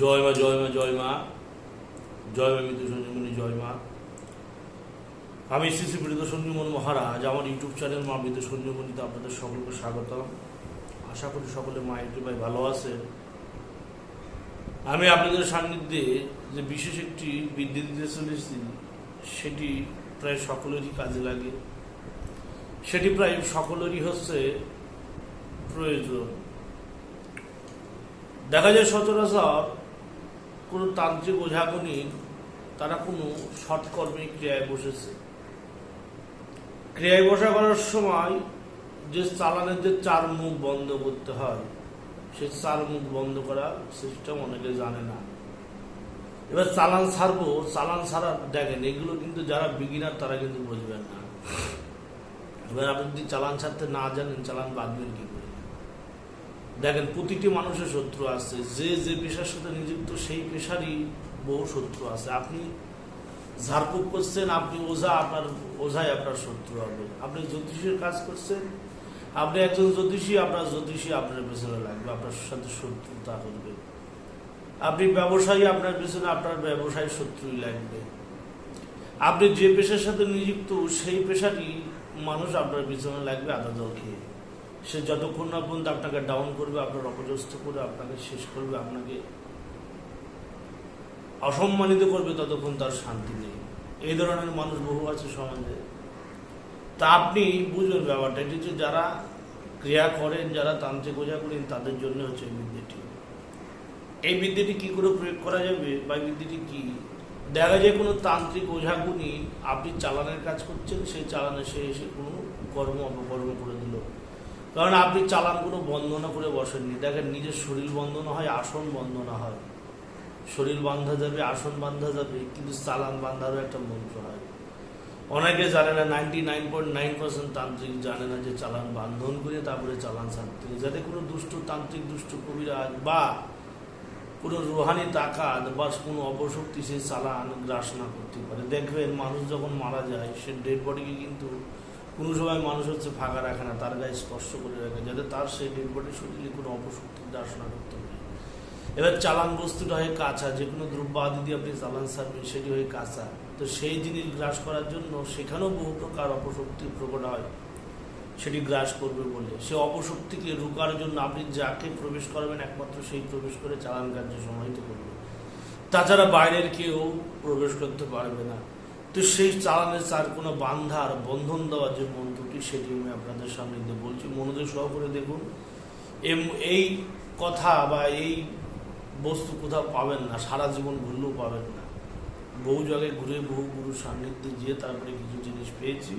জয় মা জয় মা জয় মা জয় মা মৃত্যু সঞ্জীবনী, জয় মা। আমি শ্রী শ্রী মৃত সঞ্জীবন মহারাজ, আমার ইউটিউব চ্যানেল মা মৃত সঞ্জীবনীতে আপনাদের সকলকে স্বাগতম। আশা করি সকলে মায়ের কৃপায় ভালো আছে আমি আপনাদের সান্নিধ্যে যে বিশেষ একটি বিদ্যুৎ দিতে চলেছি সেটি প্রায় সকলেরই কাজে লাগে। সেটি প্রায় সকলেরই হচ্ছে প্রয়োজন। দেখা যায় সচরাচর কোনো তান্ত্রিক ওঝাগণি তারা কোনো সৎকর্মী ক্রিয়ায় বসেছে। ক্রিয়ায় বসা করার সময় যে চালানের যে চার মুখ বন্ধ করতে হয়, সে চার মুখ বন্ধ করা সিস্টেম অনেকে জানে না। এবার চালান ছাড়বো চালান ছাড়া দেখেন, এগুলো কিন্তু যারা বিগিনার তারা কিন্তু বুঝবেন না। এবার আপনি যদি চালান ছাড়তে না জানেন, চালান বাঁধবেন কি করে দেখেন, প্রতিটি মানুষের শত্রু আছে। যে যে পেশার সাথে নিযুক্ত, সেই পেশারই বহু শত্রু আছে। আপনি ঝাড়ফুঁক করছেন, আপনি ওঝা, আপনার ওঝাই আপনার শত্রু হবে। আপনি জ্যোতিষের কাজ করছেন, আপনি একজন জ্যোতিষী, আপনার জ্যোতিষী আপনার পেছনে লাগবে, আপনার সাথে শত্রুতা করবে। আপনি ব্যবসায়ী, আপনার পেছনে আপনার ব্যবসায়ী শত্রুই লাগবে। আপনি যে পেশার সাথে নিযুক্ত, সেই পেশাটি মানুষ আপনার পিছনে লাগবে আদা জল খেয়ে। সে যতক্ষণ না পর্যন্ত আপনাকে ডাউন করবে, আপনার অপদস্থ করে আপনাকে শেষ করবে, আপনাকে অসম্মানিত করবে, ততক্ষণ তার শান্তি নেই। এই ধরনের মানুষ বহু আছে সমাজে। তা আপনি বুঝবেন ব্যাপারটা, এটি হচ্ছে যারা ক্রিয়া করেন, যারা তান্ত্রিক ওজা করেন, তাদের জন্য হচ্ছে এই বিদ্যাটি। এই বিদ্যাটি কি করে প্রয়োগ করা যাবে বা বিদ্যাটি কি? দেখা যায় কোনো তান্ত্রিক ওঝাগুনি আপনি চালানের কাজ করছেন, সেই চালানে সে এসে কোনো কর্ম অপকর্ম করে দিল। কারণ আপনি চালানগুলো বন্দনা করে বসেননি। দেখেন, নিজের শরীর বন্ধনা হয়, আসন বন্দনা হয়। শরীর বান্ধা যাবে, আসন বান্ধা যাবে, কিন্তু চালান বান্ধারও একটা মন্ত্র হয়। অনেকে জানে না ninety nine point nine percent তান্ত্রিক জানে না যে চালান বান্ধন করে তারপরে চালান ছাড়তে যাতে কোনো দুষ্ট তান্ত্রিক, দুষ্ট কবিরাজ বা কোনো রুহানি তাকাত বা কোনো অপশক্তি সে চালান গ্রাস না করতে পারে। দেখবেন মানুষ যখন মারা যায়, সে ডেড বডিকে কিন্তু কোনো সময় মানুষ হচ্ছে ফাঁকা রাখে না, তার গায়ে স্পর্শ করে রাখে, যাতে তার সেই ডেড বডির শরীরে কোনো অপশক্তির গ্রাস না করতে পারে। এবার চালান বস্তুটা হয় কাঁচা যে কোনো দ্রব্য আদি দিয়ে আপনি চালান সারবেন, সেটি হয় কাঁচা। তো সেই জিনিস গ্রাস করার জন্য সেখানেও বহু প্রকার অপশক্তি প্রকট হয়, সেটি গ্রাস করবে বলে। সে অপশক্তিকে রুকার জন্য আপনি যাকে প্রবেশ করাবেন একমাত্র সেই প্রবেশ করে চালান কার্য সমাহিত করবে। তাছাড়া বাইরের কেউ প্রবেশ করতে পারবে না। তো সেই চালানের চার কোনো বান্ধার বন্ধন দেওয়ার যে মন্ত্রটি, সেটি আমি আপনাদের সামনে বলছি। মনোযোগ সহকারে দেখুন। এই কথা বা এই বস্তু কোথাও পাবেন না, সারা জীবন ঘুরলেও পাবেন না। বহু জায়গায় ঘুরে বহু গুরু সান্নিধ্যে গিয়ে তারপরে কিছু জিনিস পেয়েছি।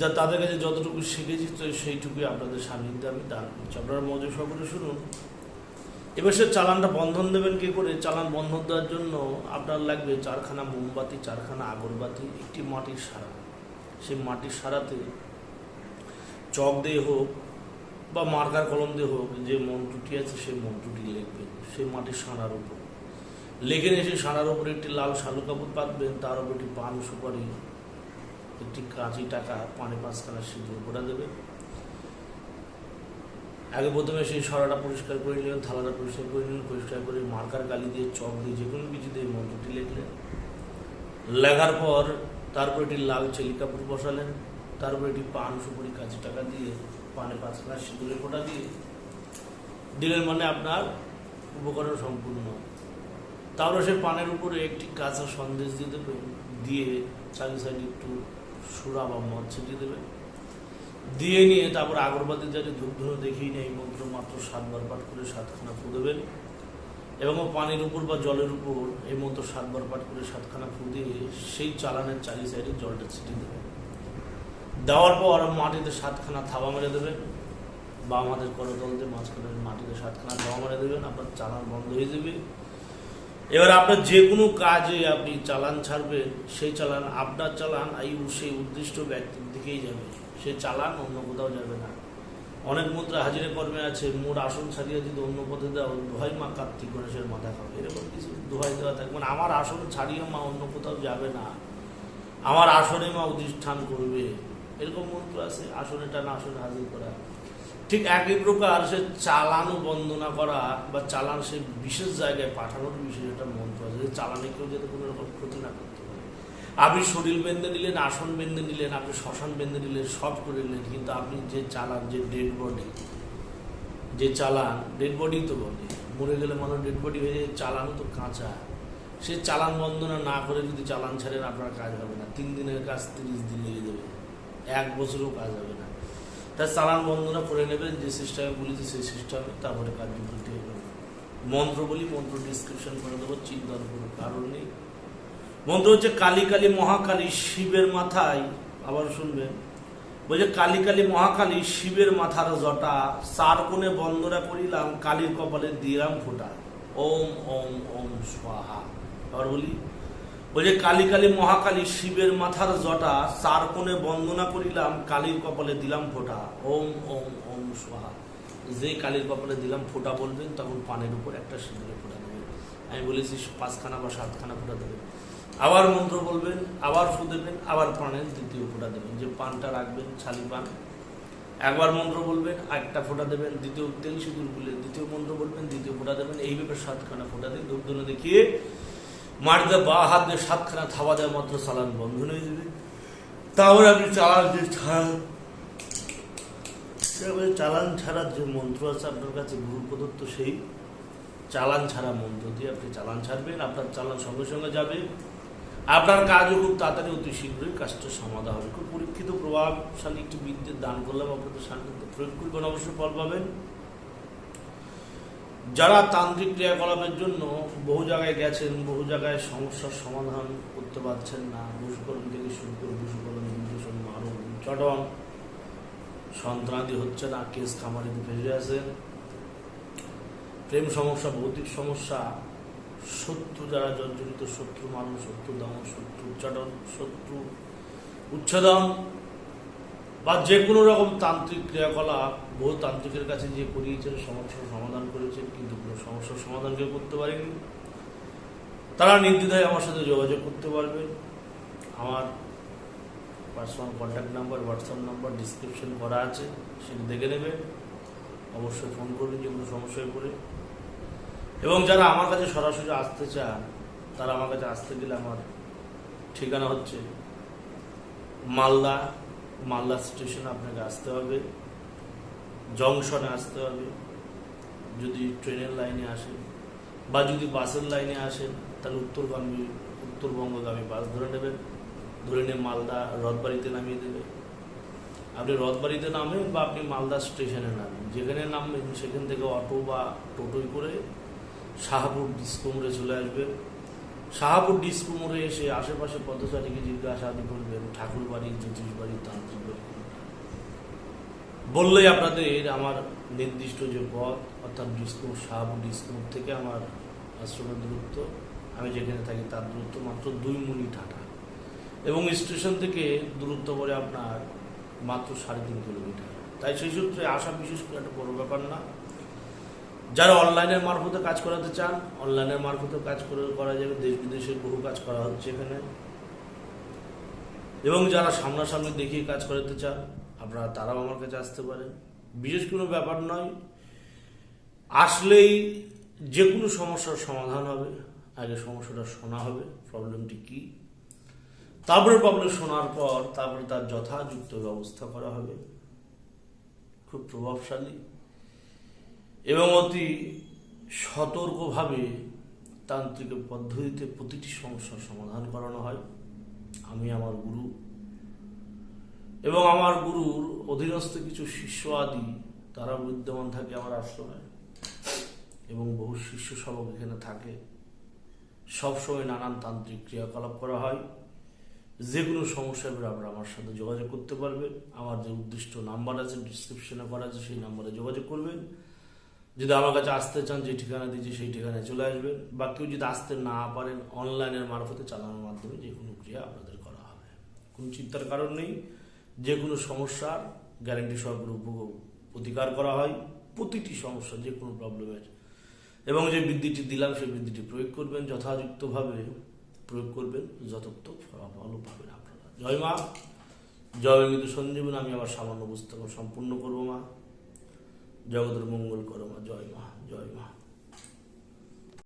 যা তাদের কাছে যতটুকু শিখেছি, তো সেইটুকুই আপনাদের সান্নিধ্যে আমি দান করছি। আপনারা মজা সকলে শুনুন। এবার সে চালানটা বন্ধন দেবেন কি করে? চালান বন্ধন দেওয়ার জন্য আপনার লাগবে চারখানা মোমবাতি, চারখানা আগরবাতি, একটি মাটির সারা। সেই মাটির সারাতে চক দিয়ে হোক বা মার্কার কলম দিয়ে হোক, যে মন্ত্রটি আছে সেই মন্ত্রটি লিখবেন, সেই মাটির সাঁড়ার উপর। লেখে নিয়ে সেই সাঁড়ার উপরে একটি লাল শালু কাপড় পাতবেন, তার উপর একটি পান সুপারি, একটি কাঁচি টাকা পানে পাঁচখানা সিঁদুর গোটা দেবে আগে প্রথমে সেই সরাটা পরিষ্কার করে নিলেন, থালাটা পরিষ্কার করে নিলেন, পরিষ্কার করে মার্কার কালি দিয়ে, চক দিয়ে, যে কোনো কিছু দিয়ে মন্ত্রটি লিখলেন। লেখার পর তারপর এটি লাল চেলি কাপড় বসালেন, তারপর এটি পান সুপুরি কাঁচি টাকা দিয়ে, পানে পাঁচ পাঁচখানা সিঁদুরের ফোঁটা দিয়ে দিলেন মানে আপনার উপকরণ সম্পূর্ণ। তারপরে সে পানের উপরে একটি কাঁচা সন্দেশ দিয়ে দেবেন, দিয়ে চারি সাইডে একটু সুরা বা মদ ছিটিয়ে দেবেন। দিয়ে নিয়ে তারপর আগরবাতি যাতে ধূপ ধুনো দেখিয়ে নিয়ে এই মন্ত্র মাত্র সাতবার পাঠ করে সাতখানা ফু দেবেন। এবং পানির উপর বা জলের উপর এই মন্ত্র সাতবার পাঠ করে সাতখানা ফু দিয়ে সেই চালানের চারি সাইডে জলটা ছিটিয়ে দেবেন। দেওয়ার পর মাটিতে সাতখানা থাবা মেরে দেবেন। বা আমাদের করতল দিয়ে মাঝখানে মাটিতে সাতখানা থাবা মেরে দেবেন। আপনার চালান বন্ধ হয়ে যাবে। এবার আপনার যে কোনো কাজে আপনি চালান ছাড়বেন। সেই চালান আপনার চালান এই সেই উদ্দিষ্ট ব্যক্তির দিকেই যাবে। সে চালান অন্য কোথাও যাবে না। অনেক মুদ্রা হাজিরে কর্মে আছে মোর আসন ছাড়িয়ে যদি অন্য পথে দেওয়া দোহাই মা কার্তিক গণেশের মাথা খাবে। এরকম কিছু দোহাই দেওয়া থাকে। মানে আমার আসন ছাড়িয়ে মা অন্য কোথাও যাবে না। আমার আসনে মা অধিষ্ঠান করবে। এরকম মন্ত্র আছে, আসনে টানা আসনে হাজির করা। ঠিক একই প্রকার সে চালানো বন্দনা করা বা চালান সে বিশেষ জায়গায় পাঠানোর বিশেষ একটা মন্ত্র আছে। চালানে কেউ যাতে কোনো রকম ক্ষতি না করতে আপনি শরীর বেঁধে নিলেন, আসন বেঁধে নিলেন, আপনি শ্মশান বেঁধে নিলেন, সব করে নিলেন, কিন্তু আপনি যে চালান যে ডেড বডি যে চালান ডেড বডি তো বলে মরে গেলে মানুষ ডেড বডি হয়ে যায় তো কাঁচা। সে চালান বন্দনা না করে যদি চালান ছাড়েন, আপনার কাজ হবে না। তিন দিনের কাজ তিরিশ দিন লেগে যাবে। এক বছরও কাজ হবে না। তার চালান বন্দনা করে নেবেন, যে সিস্টেমে বলেছি সেই সিস্টেমে, তারপরে কার্যকরী হবে মন্ত্র বলি, মন্ত্র ডিসক্রিপশন করে দেবো, চিন্তার কোনো কারণ নেই। মন্ত্র হচ্ছে কালী কালী মহাকালী শিবের মাথায়, আবার শুনবেন বলছে কালী কালী মহাকালী শিবের মাথার জটা, চার কোণে বন্দনা করিলাম, কালীর কপালে দিলাম ফোঁটা। ওম ওম ওম, স্বাহা। আবার বলি, বলছে কালী কালী মহাকালী শিবের মাথার জটা, চার কোণে বন্দনা করিলাম, কালীর কপালে দিলাম ফোঁটা। ওম ওম ওম, স্বাহা। যে কালীর কপালে দিলাম ফোঁটা বলবেন, তখন পানের উপর একটা সিঁদুরে ফোটা দেবেন আমি বলেছি পাঁচখানা বা সাতখানা ফোঁটা দেবেন আবার মন্ত্র বলবেন, আবার ফু দেবেন, আবার পানের দ্বিতীয় ফোঁটা দেবেন। যে পানটা রাখবেন, ছালি পান, একবার মন্ত্র বলবেন একটা ফোঁটা দেবেন, দ্বিতীয় তেল সিঁদুর গুলে দ্বিতীয় মন্ত্র বলবেন, দ্বিতীয় ফোঁটা দেবেন। এইভাবে সাতখানা ফোঁটা দিয়ে দুর্দনে দেখিয়ে মাটিতে বা হাত দিয়ে সাতখানা থাবা দেওয়া মাত্র চালান বন্ধ হয়ে যাবে। তাহলে আপনি চালান যে চালান ছাড়ার যে মন্ত্র আছে আপনার কাছে গুরু প্রদত্ত সেই চালান ছাড়া মন্ত্র দিয়ে আপনি চালান ছাড়বেন। আপনার চালান সঙ্গে সঙ্গে যাবে। আপনার কাজও খুব তাড়াতাড়ি অতি শীঘ্রই কাজটা সমাধা হবে। খুব পরীক্ষিত, প্রভাবশালী একটি বিদ্যুৎ দান করলাম, আপনাদের শান্তিতে প্রয়োগ করবেন অবশ্যই ফল পাবেন। যারা তান্ত্রিক ক্রিয়াকলাপের জন্য বহু জায়গায় গেছেন, বহু জায়গায় সমস্যার সমাধান করতে পারছেন না ভূস্খলন থেকে শুরু করে ভূস্খলন দূষণ মারণ চটন সন্ত্রাদি হচ্ছে না, কেস খামারিতে ফেসে আছেন। প্রেম সমস্যা, ভৌতিক সমস্যা শত্রু যারা জর্জরিত শত্রু, মানুষ, শত্রু দমন শত্রু উচ্চাটন শত্রু, উচ্ছেদন বা যে কোনো রকম তান্ত্রিক ক্রিয়াকলাপ, বহু তান্ত্রিকের কাছে যে করিয়েছেন, সমস্যার সমাধান করেছেন, কিন্তু কোনো সমস্যার সমাধান কেউ করতে পারেনি। তারা নির্দ্বিধায় আমার সাথে যোগাযোগ করতে পারবে। আমার personal contact number WhatsApp number description করা আছে, সেটা দেখে নেবেন অবশ্যই ফোন করবেন যে কোনো সমস্যায় পড়ে। এবং যারা আমার কাছে সরাসরি আসতে চান, তারা আমার কাছে আসতে গেলে আমার ঠিকানা হচ্ছে মালদা মালদা স্টেশনে আপনাকে আসতে হবে, জংশনে আসতে হবে, যদি ট্রেনের লাইনে আসেন বা যদি বাসের লাইনে আসেন, তাহলে উত্তরগামী উত্তরবঙ্গগামী বাস ধরে নেবেন, ধরে নিয়ে মালদা রথবাড়িতে নামিয়ে দেবে। আপনি রথবাড়িতে নামেন বা আপনি মালদা স্টেশনে নামেন, যেখানে নামবেন সেখান থেকে অটো বা টোটোয় করে শাহাপুর ডিস্কো মোড়ে চলে আসবেন শাহাপুর ডিস্কো মোড়ে এসে আশেপাশে পথচারীকে জিজ্ঞাসা আদি করবেন ঠাকুর বাড়ি জ্যোতিষ বাড়ি তান্ত্রিক বললেই আপনাদের আমার নির্দিষ্ট যে পথ অর্থাৎ ডিস্কো শাহাপুর ডিস্কো থেকে আমার আশ্রমের দূরত্ব, আমি যেখানে থাকি তার দূরত্ব মাত্র দুই মিনিট হাঁটা এবং স্টেশন থেকে দূরত্ব করে আপনার মাত্র সাড়ে তিন কিলোমিটার। তাই সেই সূত্রে আসা বিশেষ করে একটা বড় ব্যাপার না যারা অনলাইনের মারফতে কাজ করাতে চান, অনলাইনের মারফতে কাজ করে করা যাবে, দেশ বিদেশের বহু কাজ করা হচ্ছে এখানে। এবং যারা সামনাসামনি দেখিয়ে কাজ করাতে চান, আপনারা তারাও আমার কাছে আসতে পারে বিশেষ কোনো ব্যাপার নয়। আসলেই যে কোনো সমস্যার সমাধান হবে। আগে সমস্যাটা শোনা হবে, প্রবলেমটি কী? তারপরে প্রবলেম শোনার পর তারপরে তার যথাযুক্ত ব্যবস্থা করা হবে। খুব প্রভাবশালী। এবং অতি সতর্কভাবে তান্ত্রিক পদ্ধতিতে প্রতিটি সমস্যার সমাধান করানো হয়। আমি আমার গুরু এবং আমার গুরুর অধীনস্থ কিছু শিষ্য আদি, তারা বিদ্যমান থাকে আমার আশ্রমে এবং বহু শিষ্য সবক এখানে থাকে। সবসময় নানান তান্ত্রিক ক্রিয়াকলাপ করা হয়। যে কোনো সমস্যার ব্যাপারে আমার সাথে যোগাযোগ করতে পারবেন। আমার যে উদ্দিষ্ট নাম্বার আছে ডিসক্রিপশনে করা আছে, সেই নাম্বারে যোগাযোগ করবেন। যদি আমার কাছে আসতে চান যে ঠিকানা দিয়েছি সেই ঠিকানায় চলে আসবেন বা কেউ যদি আসতে না পারেন অনলাইনের মারফতে চালানোর মাধ্যমে যে কোনো ক্রিয়া আপনাদের করা হবে। কোনো চিন্তার কারণ নেই। যে কোনো সমস্যার গ্যারান্টি সহকারে উপ- প্রতিকার করা হয়। প্রতিটি সমস্যা যে কোনো প্রবলেমের এবং যে বৃদ্ধিটি দিলাম সেই বৃদ্ধিটি প্রয়োগ করবেন। যথাযুক্তভাবে প্রয়োগ করবেন। যথার্থ ফলাফলও পাবেন আপনারা। জয় মা। জয় মৃদু সঞ্জীবন। আমি আমার সামান্য উপস্থাপন সম্পূর্ণ করব মা। জগতের মঙ্গল করো মা জয় মা জয় মা।